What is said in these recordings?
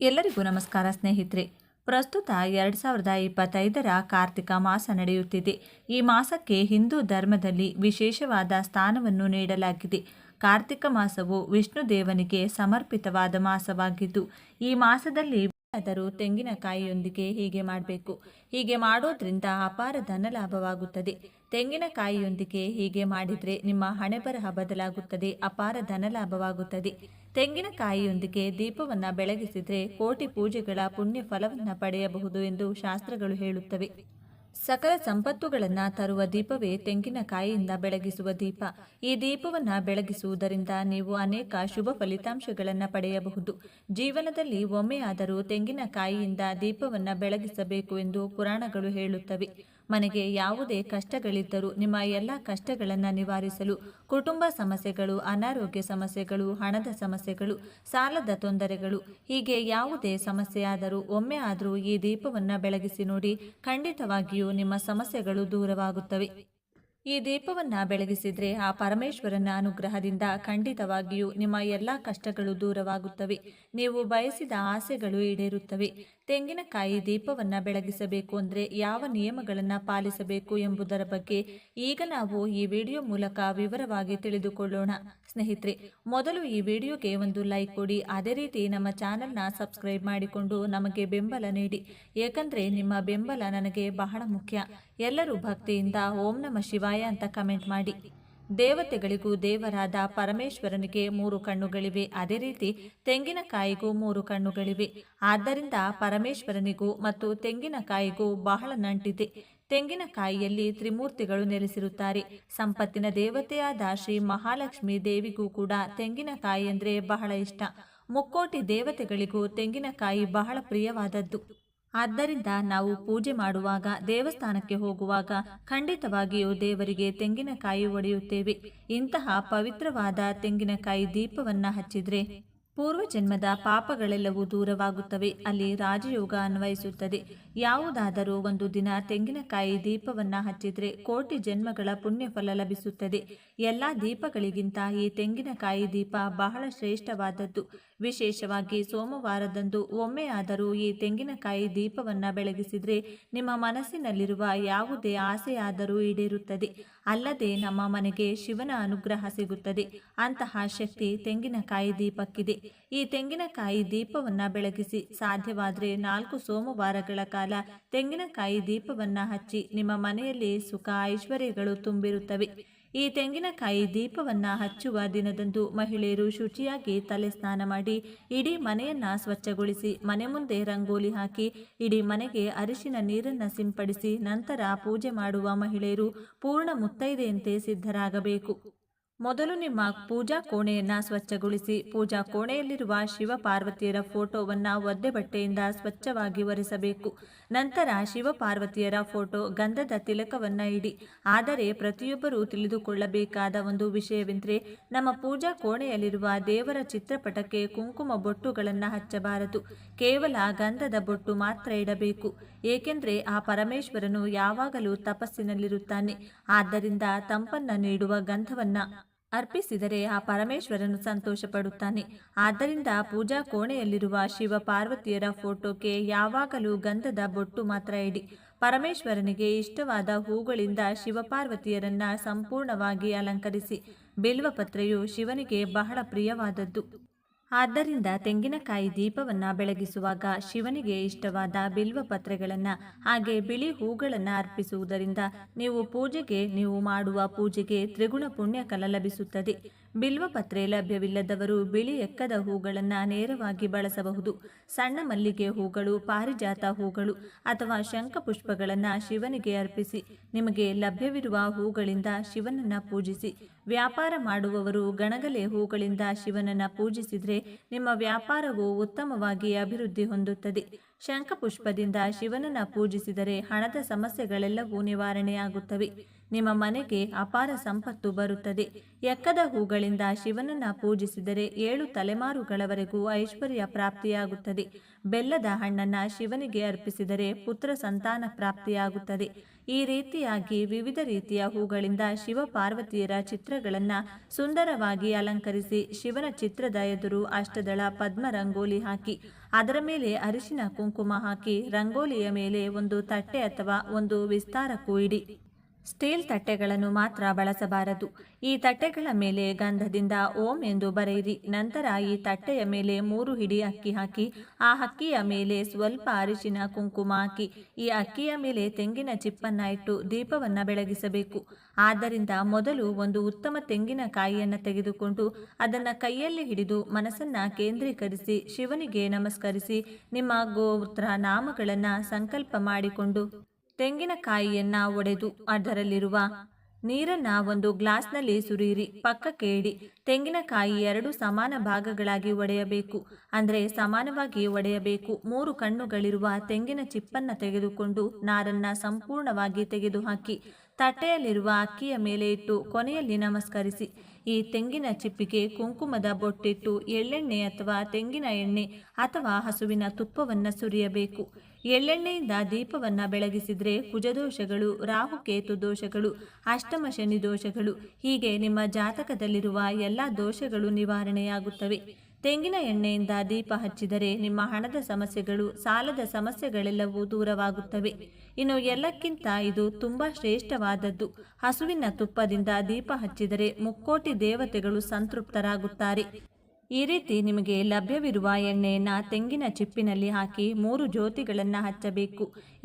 ಎಲ್ಲರಿಗೂ ನಮಸ್ಕಾರ ಸ್ನೇಹಿತರೆ. ಪ್ರಸ್ತುತ ಎರಡು ಸಾವಿರದ ಇಪ್ಪತ್ತೈದರ ಕಾರ್ತಿಕ ಮಾಸ ನಡೆಯುತ್ತಿದೆ. ಈ ಮಾಸಕ್ಕೆ ಹಿಂದೂ ಧರ್ಮದಲ್ಲಿ ವಿಶೇಷವಾದ ಸ್ಥಾನವನ್ನು ನೀಡಲಾಗಿದೆ. ಕಾರ್ತಿಕ ಮಾಸವು ವಿಷ್ಣು ದೇವನಿಗೆ ಸಮರ್ಪಿತವಾದ ಮಾಸವಾಗಿದ್ದು, ಈ ಮಾಸದಲ್ಲಿ ಆದರೂ ತೆಂಗಿನಕಾಯಿಯೊಂದಿಗೆ ಹೀಗೆ ಮಾಡಬೇಕು. ಹೀಗೆ ಮಾಡೋದ್ರಿಂದ ಅಪಾರ ಧನ ಲಾಭವಾಗುತ್ತದೆ. ತೆಂಗಿನಕಾಯಿಯೊಂದಿಗೆ ಹೀಗೆ ಮಾಡಿದರೆ ನಿಮ್ಮ ಹಣೆ ಬರಹ ಬದಲಾಗುತ್ತದೆ, ಅಪಾರ ಧನ ಲಾಭವಾಗುತ್ತದೆ. ತೆಂಗಿನಕಾಯಿಯೊಂದಿಗೆ ದೀಪವನ್ನು ಬೆಳಗಿಸಿದರೆ ಕೋಟಿ ಪೂಜೆಗಳ ಪುಣ್ಯ ಫಲವನ್ನು ಪಡೆಯಬಹುದು ಎಂದು ಶಾಸ್ತ್ರಗಳು ಹೇಳುತ್ತವೆ. ಸಕಲ ಸಂಪತ್ತುಗಳನ್ನು ತರುವ ದೀಪವೇ ತೆಂಗಿನಕಾಯಿಯಿಂದ ಬೆಳಗಿಸುವ ದೀಪ. ಈ ದೀಪವನ್ನು ಬೆಳಗಿಸುವುದರಿಂದ ನೀವು ಅನೇಕ ಶುಭ ಫಲಿತಾಂಶಗಳನ್ನು ಪಡೆಯಬಹುದು. ಜೀವನದಲ್ಲಿ ಒಮ್ಮೆಯಾದರೂ ತೆಂಗಿನಕಾಯಿಯಿಂದ ದೀಪವನ್ನು ಬೆಳಗಿಸಬೇಕು ಎಂದು ಪುರಾಣಗಳು ಹೇಳುತ್ತವೆ. ಮನೆಗೆ ಯಾವುದೇ ಕಷ್ಟಗಳಿದ್ದರೂ ನಿಮ್ಮ ಎಲ್ಲ ಕಷ್ಟಗಳನ್ನು ನಿವಾರಿಸಲು ಕುಟುಂಬ ಸಮಸ್ಯೆಗಳು, ಅನಾರೋಗ್ಯ ಸಮಸ್ಯೆಗಳು, ಹಣದ ಸಮಸ್ಯೆಗಳು, ಸಾಲದ ತೊಂದರೆಗಳು, ಹೀಗೆ ಯಾವುದೇ ಸಮಸ್ಯೆಯಾದರೂ ಒಮ್ಮೆ ಆದರೂ ಈ ದೀಪವನ್ನು ಬೆಳಗಿಸಿ ನೋಡಿ ಖಂಡಿತವಾಗಿಯೂ ನಿಮ್ಮ ಸಮಸ್ಯೆಗಳು ದೂರವಾಗುತ್ತವೆ. ಈ ದೀಪವನ್ನು ಬೆಳಗಿಸಿದ್ರೆ ಆ ಪರಮೇಶ್ವರನ ಅನುಗ್ರಹದಿಂದ ಖಂಡಿತವಾಗಿಯೂ ನಿಮ್ಮ ಎಲ್ಲ ಕಷ್ಟಗಳು ದೂರವಾಗುತ್ತವೆ. ನೀವು ಬಯಸಿದ ಆಸೆಗಳು ಈಡೇರುತ್ತವೆ. ತೆಂಗಿನಕಾಯಿ ದೀಪವನ್ನು ಬೆಳಗಿಸಬೇಕು ಅಂದರೆ ಯಾವ ನಿಯಮಗಳನ್ನು ಪಾಲಿಸಬೇಕು ಎಂಬುದರ ಬಗ್ಗೆ ಈಗ ನಾವು ಈ ವಿಡಿಯೋ ಮೂಲಕ ವಿವರವಾಗಿ ತಿಳಿದುಕೊಳ್ಳೋಣ. ಸ್ನೇಹಿತರೆ, ಮೊದಲು ಈ ವಿಡಿಯೋಗೆ ಒಂದು ಲೈಕ್ ಕೊಡಿ. ಅದೇ ರೀತಿ ನಮ್ಮ ಚಾನೆಲ್ನ ಸಬ್ಸ್ಕ್ರೈಬ್ ಮಾಡಿಕೊಂಡು ನಮಗೆ ಬೆಂಬಲ ನೀಡಿ. ಏಕೆಂದರೆ ನಿಮ್ಮ ಬೆಂಬಲ ನನಗೆ ಬಹಳ ಮುಖ್ಯ. ಎಲ್ಲರೂ ಭಕ್ತಿಯಿಂದ ಓಂ ನಮ ಶಿವಾಯ ಅಂತ ಕಮೆಂಟ್ ಮಾಡಿ. ದೇವತೆಗಳಿಗೂ ದೇವರಾದ ಪರಮೇಶ್ವರನಿಗೆ ಮೂರು ಕಣ್ಣುಗಳಿವೆ. ಅದೇ ರೀತಿ ತೆಂಗಿನಕಾಯಿಗೂ ಮೂರು ಕಣ್ಣುಗಳಿವೆ. ಆದ್ದರಿಂದ ಪರಮೇಶ್ವರನಿಗೂ ಮತ್ತು ತೆಂಗಿನಕಾಯಿಗೂ ಬಹಳ ನಂಟಿದೆ. ತೆಂಗಿನಕಾಯಿಯಲ್ಲಿ ತ್ರಿಮೂರ್ತಿಗಳು ನೆಲೆಸಿರುತ್ತಾರೆ. ಸಂಪತ್ತಿನ ದೇವತೆಯಾದ ಶ್ರೀ ಮಹಾಲಕ್ಷ್ಮಿ ದೇವಿಗೂ ಕೂಡ ತೆಂಗಿನಕಾಯಿ ಅಂದರೆ ಬಹಳ ಇಷ್ಟ. ಮುಕ್ಕೋಟಿ ದೇವತೆಗಳಿಗೂ ತೆಂಗಿನಕಾಯಿ ಬಹಳ ಪ್ರಿಯವಾದದ್ದು. ಆದ್ದರಿಂದ ನಾವು ಪೂಜೆ ಮಾಡುವಾಗ, ದೇವಸ್ಥಾನಕ್ಕೆ ಹೋಗುವಾಗ ಖಂಡಿತವಾಗಿಯೂ ದೇವರಿಗೆ ತೆಂಗಿನಕಾಯಿ ಒಡೆಯುತ್ತೇವೆ. ಇಂತಹ ಪವಿತ್ರವಾದ ತೆಂಗಿನಕಾಯಿ ದೀಪವನ್ನು ಹಚ್ಚಿದ್ರೆ ಪೂರ್ವಜನ್ಮದ ಪಾಪಗಳೆಲ್ಲವೂ ದೂರವಾಗುತ್ತವೆ. ಅಲ್ಲಿ ರಾಜಯೋಗ ಅನ್ವಯಿಸುತ್ತದೆ. ಯಾವುದಾದರೂ ಒಂದು ದಿನ ತೆಂಗಿನಕಾಯಿ ದೀಪವನ್ನು ಹಚ್ಚಿದ್ರೆ ಕೋಟಿ ಜನ್ಮಗಳ ಪುಣ್ಯಫಲ ಲಭಿಸುತ್ತದೆ. ಎಲ್ಲ ದೀಪಗಳಿಗಿಂತ ಈ ತೆಂಗಿನಕಾಯಿ ದೀಪ ಬಹಳ ಶ್ರೇಷ್ಠವಾದದ್ದು. ವಿಶೇಷವಾಗಿ ಸೋಮವಾರದಂದು ಒಮ್ಮೆಯಾದರೂ ಈ ತೆಂಗಿನಕಾಯಿ ದೀಪವನ್ನು ಬೆಳಗಿಸಿದ್ರೆ ನಿಮ್ಮ ಮನಸ್ಸಿನಲ್ಲಿರುವ ಯಾವುದೇ ಆಸೆಯಾದರೂ ಈಡೇರುತ್ತದೆ. ಅಲ್ಲದೆ ನಮ್ಮ ಮನೆಗೆ ಶಿವನ ಅನುಗ್ರಹ ಸಿಗುತ್ತದೆ. ಅಂತಹ ಶಕ್ತಿ ತೆಂಗಿನಕಾಯಿ ದೀಪಕ್ಕಿದೆ. ಈ ತೆಂಗಿನಕಾಯಿ ದೀಪವನ್ನು ಬೆಳಗಿಸಿ ಸಾಧ್ಯವಾದರೆ ನಾಲ್ಕು ಸೋಮವಾರಗಳ ಕಾಲ ತೆಂಗಿನಕಾಯಿ ದೀಪವನ್ನು ಹಚ್ಚಿ ನಿಮ್ಮ ಮನೆಯಲ್ಲಿ ಸುಖ ಐಶ್ವರ್ಯಗಳು ತುಂಬಿರುತ್ತವೆ. ಈ ತೆಂಗಿನಕಾಯಿ ದೀಪವನ್ನು ಹಚ್ಚುವ ದಿನದಂದು ಮಹಿಳೆಯರು ಶುಚಿಯಾಗಿ ತಲೆ ಸ್ನಾನ ಮಾಡಿ ಇಡೀ ಮನೆಯನ್ನ ಸ್ವಚ್ಛಗೊಳಿಸಿ ಮನೆ ಮುಂದೆ ರಂಗೋಲಿ ಹಾಕಿ ಇಡೀ ಮನೆಗೆ ಅರಿಶಿನ ನೀರನ್ನು ಸಿಂಪಡಿಸಿ ನಂತರ ಪೂಜೆ ಮಾಡುವ ಮಹಿಳೆಯರು ಪೂರ್ಣ ಮುತ್ತೈದೆಯಂತೆ ಸಿದ್ಧರಾಗಬೇಕು. ಮೊದಲು ನಿಮ್ಮ ಪೂಜಾ ಕೋಣೆಯನ್ನ ಸ್ವಚ್ಛಗೊಳಿಸಿ. ಪೂಜಾ ಕೋಣೆಯಲ್ಲಿರುವ ಶಿವ ಪಾರ್ವತಿಯರ ಫೋಟೋವನ್ನ ಒದ್ದೆ ಬಟ್ಟೆಯಿಂದ ಸ್ವಚ್ಛವಾಗಿ ಒರೆಸಬೇಕು. ನಂತರ ಶಿವ ಪಾರ್ವತಿಯರ ಫೋಟೋ ಗಂಧದ ತಿಲಕವನ್ನ ಇಡಿ. ಆದರೆ ಪ್ರತಿಯೊಬ್ಬರೂ ತಿಳಿದುಕೊಳ್ಳಬೇಕಾದ ಒಂದು ವಿಷಯವೆಂದರೆ, ನಮ್ಮ ಪೂಜಾ ಕೋಣೆಯಲ್ಲಿರುವ ದೇವರ ಚಿತ್ರಪಟಕ್ಕೆ ಕುಂಕುಮ ಬೊಟ್ಟುಗಳನ್ನು ಹಚ್ಚಬಾರದು. ಕೇವಲ ಗಂಧದ ಬೊಟ್ಟು ಮಾತ್ರ ಇಡಬೇಕು. ಏಕೆಂದರೆ ಆ ಪರಮೇಶ್ವರನು ಯಾವಾಗಲೂ ತಪಸ್ಸಿನಲ್ಲಿರುತ್ತಾನೆ. ಆದ್ದರಿಂದ ತಂಪನ್ನ ನೀಡುವ ಗಂಧವನ್ನ ಅರ್ಪಿಸಿದರೆ ಆ ಪರಮೇಶ್ವರನು ಸಂತೋಷ ಪಡುತ್ತಾನೆ ಆದ್ದರಿಂದ ಪೂಜಾ ಕೋಣೆಯಲ್ಲಿರುವ ಶಿವ ಪಾರ್ವತಿಯರ ಫೋಟೋಕ್ಕೆ ಯಾವಾಗಲೂ ಗಂಧದ ಬೊಟ್ಟು ಮಾತ್ರ ಇಡಿ. ಪರಮೇಶ್ವರನಿಗೆ ಇಷ್ಟವಾದ ಹೂಗಳಿಂದ ಶಿವಪಾರ್ವತಿಯರನ್ನ ಸಂಪೂರ್ಣವಾಗಿ ಅಲಂಕರಿಸಿ. ಬಿಲ್ವಪತ್ರೆಯು ಶಿವನಿಗೆ ಬಹಳ ಪ್ರಿಯವಾದದ್ದು. ಆದ್ದರಿಂದ ತೆಂಗಿನಕಾಯಿ ದೀಪವನ್ನು ಬೆಳಗಿಸುವಾಗ ಶಿವನಿಗೆ ಇಷ್ಟವಾದ ಬಿಲ್ವ ಪತ್ರೆಗಳನ್ನು, ಹಾಗೆ ಬಿಳಿ ಹೂಗಳನ್ನು ಅರ್ಪಿಸುವುದರಿಂದ ನೀವು ಪೂಜೆಗೆ, ನೀವು ಮಾಡುವ ಪೂಜೆಗೆ ತ್ರಿಗುಣ ಪುಣ್ಯ ಕಲ ಲಭಿಸುತ್ತದೆ ಬಿಲ್ವಪತ್ರೆ ಲಭ್ಯವಿಲ್ಲದವರು ಬಿಳಿ ಎಕ್ಕದ ಹೂಗಳನ್ನು ನೇರವಾಗಿ ಬಳಸಬಹುದು. ಸಣ್ಣ ಮಲ್ಲಿಗೆ ಹೂಗಳು, ಪಾರಿಜಾತ ಹೂಗಳು ಅಥವಾ ಶಂಖಪುಷ್ಪಗಳನ್ನು ಶಿವನಿಗೆ ಅರ್ಪಿಸಿ, ನಿಮಗೆ ಲಭ್ಯವಿರುವ ಹೂಗಳಿಂದ ಶಿವನನ್ನು ಪೂಜಿಸಿ. ವ್ಯಾಪಾರ ಮಾಡುವವರು ಗಣಗಲೆ ಹೂಗಳಿಂದ ಶಿವನನ್ನು ಪೂಜಿಸಿದರೆ ನಿಮ್ಮ ವ್ಯಾಪಾರವು ಉತ್ತಮವಾಗಿ ಅಭಿವೃದ್ಧಿ ಹೊಂದುತ್ತದೆ. ಶಂಖಪುಷ್ಪದಿಂದ ಶಿವನನ್ನ ಪೂಜಿಸಿದರೆ ಹಣದ ಸಮಸ್ಯೆಗಳೆಲ್ಲವೂ ನಿವಾರಣೆಯಾಗುತ್ತವೆ. ನಿಮ್ಮ ಮನೆಗೆ ಅಪಾರ ಸಂಪತ್ತು ಬರುತ್ತದೆ. ಎಕ್ಕದ ಹೂಗಳಿಂದ ಶಿವನನ್ನ ಪೂಜಿಸಿದರೆ ಏಳು ತಲೆಮಾರುಗಳವರೆಗೂ ಐಶ್ವರ್ಯ ಪ್ರಾಪ್ತಿಯಾಗುತ್ತದೆ. ಬೆಲ್ಲದ ಹಣ್ಣನ್ನ ಶಿವನಿಗೆ ಅರ್ಪಿಸಿದರೆ ಪುತ್ರ ಸಂತಾನ ಪ್ರಾಪ್ತಿಯಾಗುತ್ತದೆ. ಈ ರೀತಿಯಾಗಿ ವಿವಿಧ ರೀತಿಯ ಹೂಗಳಿಂದ ಶಿವ ಪಾರ್ವತಿಯರ ಚಿತ್ರಗಳನ್ನು ಸುಂದರವಾಗಿ ಅಲಂಕರಿಸಿ ಶಿವನ ಚಿತ್ರದ ಎದುರು ಅಷ್ಟದಳ ಪದ್ಮ ರಂಗೋಲಿ ಹಾಕಿ, ಅದರ ಮೇಲೆ ಅರಿಶಿನ ಕುಂಕುಮ ಹಾಕಿ ರಂಗೋಲಿಯ ಮೇಲೆ ಒಂದು ತಟ್ಟೆ ಅಥವಾ ಒಂದು ವಿಸ್ತಾರಕ್ಕೂ ಇಡಿ ಸ್ಟೀಲ್ ತಟ್ಟೆಗಳನ್ನು ಮಾತ್ರ ಬಳಸಬಾರದು. ಈ ತಟ್ಟೆಗಳ ಮೇಲೆ ಗಂಧದಿಂದ ಓಂ ಎಂದು ಬರೆಯಿರಿ. ನಂತರ ಈ ತಟ್ಟೆಯ ಮೇಲೆ ಮೂರು ಹಿಡಿ ಅಕ್ಕಿ ಹಾಕಿ, ಆ ಅಕ್ಕಿಯ ಮೇಲೆ ಸ್ವಲ್ಪ ಅರಿಶಿನ ಕುಂಕುಮ ಹಾಕಿ, ಈ ಅಕ್ಕಿಯ ಮೇಲೆ ತೆಂಗಿನ ಚಿಪ್ಪನ್ನ ಇಟ್ಟು ದೀಪವನ್ನು ಬೆಳಗಿಸಬೇಕು. ಆದ್ದರಿಂದ ಮೊದಲು ಒಂದು ಉತ್ತಮ ತೆಂಗಿನಕಾಯಿಯನ್ನು ತೆಗೆದುಕೊಂಡು ಅದನ್ನು ಕೈಯಲ್ಲಿ ಹಿಡಿದು ಮನಸ್ಸನ್ನು ಕೇಂದ್ರೀಕರಿಸಿ, ಶಿವನಿಗೆ ನಮಸ್ಕರಿಸಿ, ನಿಮ್ಮ ಗೋತ್ರ ನಾಮಗಳನ್ನು ಸಂಕಲ್ಪ ಮಾಡಿಕೊಂಡು ತೆಂಗಿನಕಾಯಿಯನ್ನ ಒಡೆದು ಅದರಲ್ಲಿರುವ ನೀರನ್ನ ಒಂದು ಗ್ಲಾಸ್ನಲ್ಲಿ ಸುರಿಯಿರಿ. ಪಕ್ಕಕ್ಕೆ ಇಡಿ. ತೆಂಗಿನಕಾಯಿ ಎರಡು ಸಮಾನ ಭಾಗಗಳಾಗಿ ಒಡೆಯಬೇಕು. ಅಂದರೆ ಸಮಾನವಾಗಿ ಒಡೆಯಬೇಕು. ಮೂರು ಕಣ್ಣುಗಳಿರುವ ತೆಂಗಿನ ಚಿಪ್ಪನ್ನು ತೆಗೆದುಕೊಂಡು ನಾರನ್ನ ಸಂಪೂರ್ಣವಾಗಿ ತೆಗೆದುಹಾಕಿ, ತಟ್ಟೆಯಲ್ಲಿರುವ ಅಕ್ಕಿಯ ಮೇಲೆ ಇಟ್ಟು ಕೊನೆಯಲ್ಲಿ ನಮಸ್ಕರಿಸಿ. ಈ ತೆಂಗಿನ ಚಿಪ್ಪಿಗೆ ಕುಂಕುಮದ ಬೊಟ್ಟಿಟ್ಟು ಎಳ್ಳೆಣ್ಣೆ ಅಥವಾ ತೆಂಗಿನ ಎಣ್ಣೆ ಅಥವಾ ಹಸುವಿನ ತುಪ್ಪವನ್ನು ಸುರಿಯಬೇಕು. ಎಳ್ಳೆಣ್ಣೆಯಿಂದ ದೀಪವನ್ನು ಬೆಳಗಿಸಿದರೆ ಕುಜದೋಷಗಳು, ರಾಹುಕೇತು ದೋಷಗಳು, ಅಷ್ಟಮ ಶನಿ ದೋಷಗಳು ಹೀಗೆ ನಿಮ್ಮ ಜಾತಕದಲ್ಲಿರುವ ಎಲ್ಲ ದೋಷಗಳು ನಿವಾರಣೆಯಾಗುತ್ತವೆ. ತೆಂಗಿನ ಎಣ್ಣೆಯಿಂದ ದೀಪ ಹಚ್ಚಿದರೆ ನಿಮ್ಮ ಹಣದ ಸಮಸ್ಯೆಗಳು, ಸಾಲದ ಸಮಸ್ಯೆಗಳೆಲ್ಲವೂ ದೂರವಾಗುತ್ತವೆ. ಇನ್ನು ಎಲ್ಲಕ್ಕಿಂತ ಇದು ತುಂಬಾ ಶ್ರೇಷ್ಠವಾದದ್ದು. ಹಸುವಿನ ತುಪ್ಪದಿಂದ ದೀಪ ಹಚ್ಚಿದರೆ ಮುಕ್ಕೋಟಿ ದೇವತೆಗಳು ಸಂತೃಪ್ತರಾಗುತ್ತಾರೆ. ಈ ರೀತಿ ನಿಮಗೆ ಲಭ್ಯವಿರುವ ಎಣ್ಣೆಯನ್ನು ತೆಂಗಿನ ಚಿಪ್ಪಿನಲ್ಲಿ ಹಾಕಿ ಮೂರು ಜ್ಯೋತಿಗಳನ್ನು ಹಚ್ಚಬೇಕು.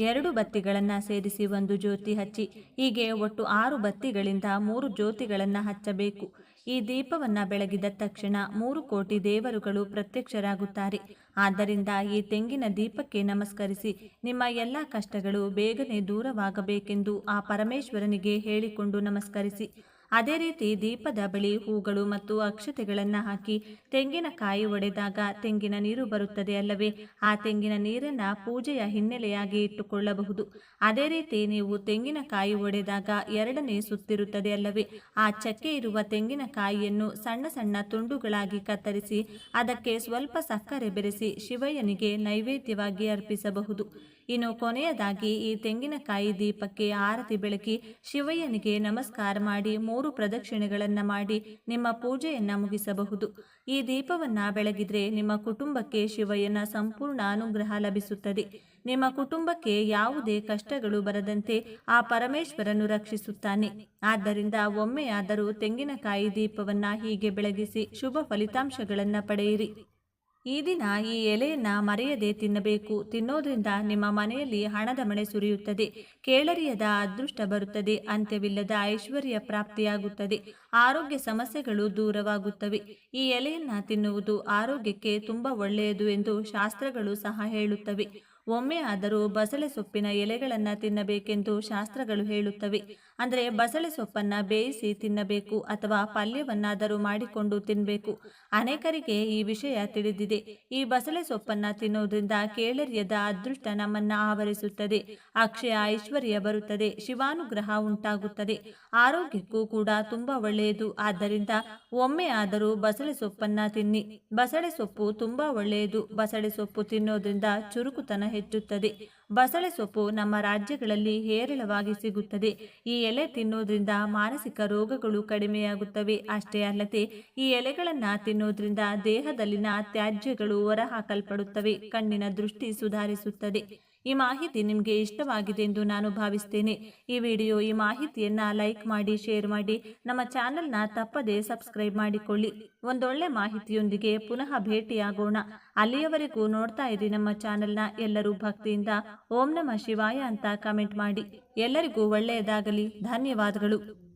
ಎರಡು ಬತ್ತಿಗಳನ್ನು ಸೇರಿಸಿ ಒಂದು ಜ್ಯೋತಿ ಹಚ್ಚಿ, ಹೀಗೆ ಒಟ್ಟು ಆರು ಬತ್ತಿಗಳಿಂದ ಮೂರು ಜ್ಯೋತಿಗಳನ್ನು ಹಚ್ಚಬೇಕು. ಈ ದೀಪವನ್ನು ಬೆಳಗಿದ ತಕ್ಷಣ ಮೂರು ಕೋಟಿ ದೇವರುಗಳು ಪ್ರತ್ಯಕ್ಷರಾಗುತ್ತಾರೆ. ಆದ್ದರಿಂದ ಈ ತೆಂಗಿನ ದೀಪಕ್ಕೆ ನಮಸ್ಕರಿಸಿ, ನಿಮ್ಮ ಎಲ್ಲ ಕಷ್ಟಗಳು ಬೇಗನೆ ದೂರವಾಗಬೇಕೆಂದು ಆ ಪರಮೇಶ್ವರನಿಗೆ ಹೇಳಿಕೊಂಡು ನಮಸ್ಕರಿಸಿ. ಅದೇ ರೀತಿ ದೀಪದ ಬಳಿ ಹೂಗಳು ಮತ್ತು ಅಕ್ಷತೆಗಳನ್ನು ಹಾಕಿ ತೆಂಗಿನಕಾಯಿ ಒಡೆದಾಗ ತೆಂಗಿನ ನೀರು ಬರುತ್ತದೆ ಅಲ್ಲವೇ? ಆ ತೆಂಗಿನ ನೀರನ್ನು ಪೂಜೆಯ ಹಿನ್ನೆಲೆಯಾಗಿ ಇಟ್ಟುಕೊಳ್ಳಬಹುದು. ಅದೇ ರೀತಿ ನೀವು ತೆಂಗಿನಕಾಯಿ ಒಡೆದಾಗ ಎರಡನೇ ಸುತ್ತಿರುತ್ತದೆ ಅಲ್ಲವೇ? ಆ ಚಕ್ಕೆ ಇರುವ ತೆಂಗಿನಕಾಯಿಯನ್ನು ಸಣ್ಣ ಸಣ್ಣ ತುಂಡುಗಳಾಗಿ ಕತ್ತರಿಸಿ ಅದಕ್ಕೆ ಸ್ವಲ್ಪ ಸಕ್ಕರೆ ಬೆರೆಸಿ ಶಿವಯ್ಯನಿಗೆ ನೈವೇದ್ಯವಾಗಿ ಅರ್ಪಿಸಬಹುದು. ಇನ್ನು ಕೊನೆಯದಾಗಿ ಈ ತೆಂಗಿನಕಾಯಿ ದೀಪಕ್ಕೆ ಆರತಿ ಬೆಳಕಿ ಶಿವಯ್ಯನಿಗೆ ನಮಸ್ಕಾರ ಮಾಡಿ ಮೂರು ಪ್ರದಕ್ಷಿಣೆಗಳನ್ನು ಮಾಡಿ ನಿಮ್ಮ ಪೂಜೆಯನ್ನು ಮುಗಿಸಬಹುದು. ಈ ದೀಪವನ್ನು ಬೆಳಗಿದ್ರೆ ನಿಮ್ಮ ಕುಟುಂಬಕ್ಕೆ ಶಿವಯ್ಯನ ಸಂಪೂರ್ಣ ಅನುಗ್ರಹ ಲಭಿಸುತ್ತದೆ. ನಿಮ್ಮ ಕುಟುಂಬಕ್ಕೆ ಯಾವುದೇ ಕಷ್ಟಗಳು ಬರದಂತೆ ಆ ಪರಮೇಶ್ವರನು ರಕ್ಷಿಸುತ್ತಾನೆ. ಆದ್ದರಿಂದ ಒಮ್ಮೆಯಾದರೂ ತೆಂಗಿನಕಾಯಿ ದೀಪವನ್ನ ಹೀಗೆ ಬೆಳಗಿಸಿ ಶುಭ ಫಲಿತಾಂಶಗಳನ್ನು ಪಡೆಯಿರಿ. ಈ ದಿನ ಈ ಎಲೆಯನ್ನು ಮರೆಯದೆ ತಿನ್ನಬೇಕು. ತಿನ್ನೋದ್ರಿಂದ ನಿಮ್ಮ ಮನೆಯಲ್ಲಿ ಹಣದ ಮಳೆ ಸುರಿಯುತ್ತದೆ. ಕೇಳರಿಯದ ಅದೃಷ್ಟ ಬರುತ್ತದೆ. ಅಂತ್ಯವಿಲ್ಲದ ಐಶ್ವರ್ಯ ಪ್ರಾಪ್ತಿಯಾಗುತ್ತದೆ. ಆರೋಗ್ಯ ಸಮಸ್ಯೆಗಳು ದೂರವಾಗುತ್ತವೆ. ಈ ಎಲೆಯನ್ನು ತಿನ್ನುವುದು ಆರೋಗ್ಯಕ್ಕೆ ತುಂಬ ಒಳ್ಳೆಯದು ಎಂದು ಶಾಸ್ತ್ರಗಳು ಸಹ ಹೇಳುತ್ತವೆ. ಒಮ್ಮೆ ಆದರೂ ಬಸಳೆ ಸೊಪ್ಪಿನ ಎಲೆಗಳನ್ನು ತಿನ್ನಬೇಕೆಂದು ಶಾಸ್ತ್ರಗಳು ಹೇಳುತ್ತವೆ. ಅಂದರೆ ಬಸಳೆ ಸೊಪ್ಪನ್ನು ಬೇಯಿಸಿ ತಿನ್ನಬೇಕು ಅಥವಾ ಪಲ್ಯವನ್ನಾದರೂ ಮಾಡಿಕೊಂಡು ತಿನ್ನಬೇಕು ಅನೇಕರಿಗೆ ಈ ವಿಷಯ ತಿಳಿದಿದೆ. ಈ ಬಸಳೆ ಸೊಪ್ಪನ್ನು ತಿನ್ನೋದ್ರಿಂದ ಕೇಳರಿಯದ ಅದೃಷ್ಟ ನಮ್ಮನ್ನು ಆವರಿಸುತ್ತದೆ. ಅಕ್ಷಯ ಐಶ್ವರ್ಯ ಬರುತ್ತದೆ. ಶಿವಾನುಗ್ರಹ ಉಂಟಾಗುತ್ತದೆ. ಆರೋಗ್ಯಕ್ಕೂ ಕೂಡ ತುಂಬ ಒಳ್ಳೆಯದು. ಆದ್ದರಿಂದ ಒಮ್ಮೆ ಆದರೂ ಬಸಳೆ ಸೊಪ್ಪನ್ನ ತಿನ್ನಿ. ಬಸಳೆ ಸೊಪ್ಪು ತುಂಬಾ ಒಳ್ಳೆಯದು. ಬಸಳೆ ಸೊಪ್ಪು ತಿನ್ನೋದ್ರಿಂದ ಚುರುಕುತನ ಹೆಚ್ಚುತ್ತದೆ. ಬಸಳೆ ಸೊಪ್ಪು ನಮ್ಮ ರಾಜ್ಯಗಳಲ್ಲಿ ಹೇರಳವಾಗಿ ಸಿಗುತ್ತದೆ. ಈ ಎಲೆ ತಿನ್ನೋದ್ರಿಂದ ಮಾನಸಿಕ ರೋಗಗಳು ಕಡಿಮೆಯಾಗುತ್ತವೆ. ಅಷ್ಟೇ ಅಲ್ಲದೆ, ಈ ಎಲೆಗಳನ್ನು ತಿನ್ನೋದ್ರಿಂದ ದೇಹದಲ್ಲಿನ ತ್ಯಾಜ್ಯಗಳು ಹೊರಹಾಕಲ್ಪಡುತ್ತವೆ. ಕಣ್ಣಿನ ದೃಷ್ಟಿ ಸುಧಾರಿಸುತ್ತದೆ. ಈ ಮಾಹಿತಿ ನಿಮಗೆ ಇಷ್ಟವಾಗಿದೆ ಎಂದು ನಾನು ಭಾವಿಸ್ತೇನೆ. ಈ ವಿಡಿಯೋ, ಈ ಮಾಹಿತಿಯನ್ನು ಲೈಕ್ ಮಾಡಿ, ಶೇರ್ ಮಾಡಿ, ನಮ್ಮ ಚಾನಲ್ನ ತಪ್ಪದೇ ಸಬ್ಸ್ಕ್ರೈಬ್ ಮಾಡಿಕೊಳ್ಳಿ. ಒಂದೊಳ್ಳೆ ಮಾಹಿತಿಯೊಂದಿಗೆ ಪುನಃ ಭೇಟಿಯಾಗೋಣ. ಅಲ್ಲಿಯವರೆಗೂ ನೋಡ್ತಾ ಇರಿ ನಮ್ಮ ಚಾನಲ್ನ ಎಲ್ಲರೂ ಭಕ್ತಿಯಿಂದ ಓಂ ನಮ ಶಿವಾಯ ಅಂತ ಕಮೆಂಟ್ ಮಾಡಿ. ಎಲ್ಲರಿಗೂ ಒಳ್ಳೆಯದಾಗಲಿ. ಧನ್ಯವಾದಗಳು.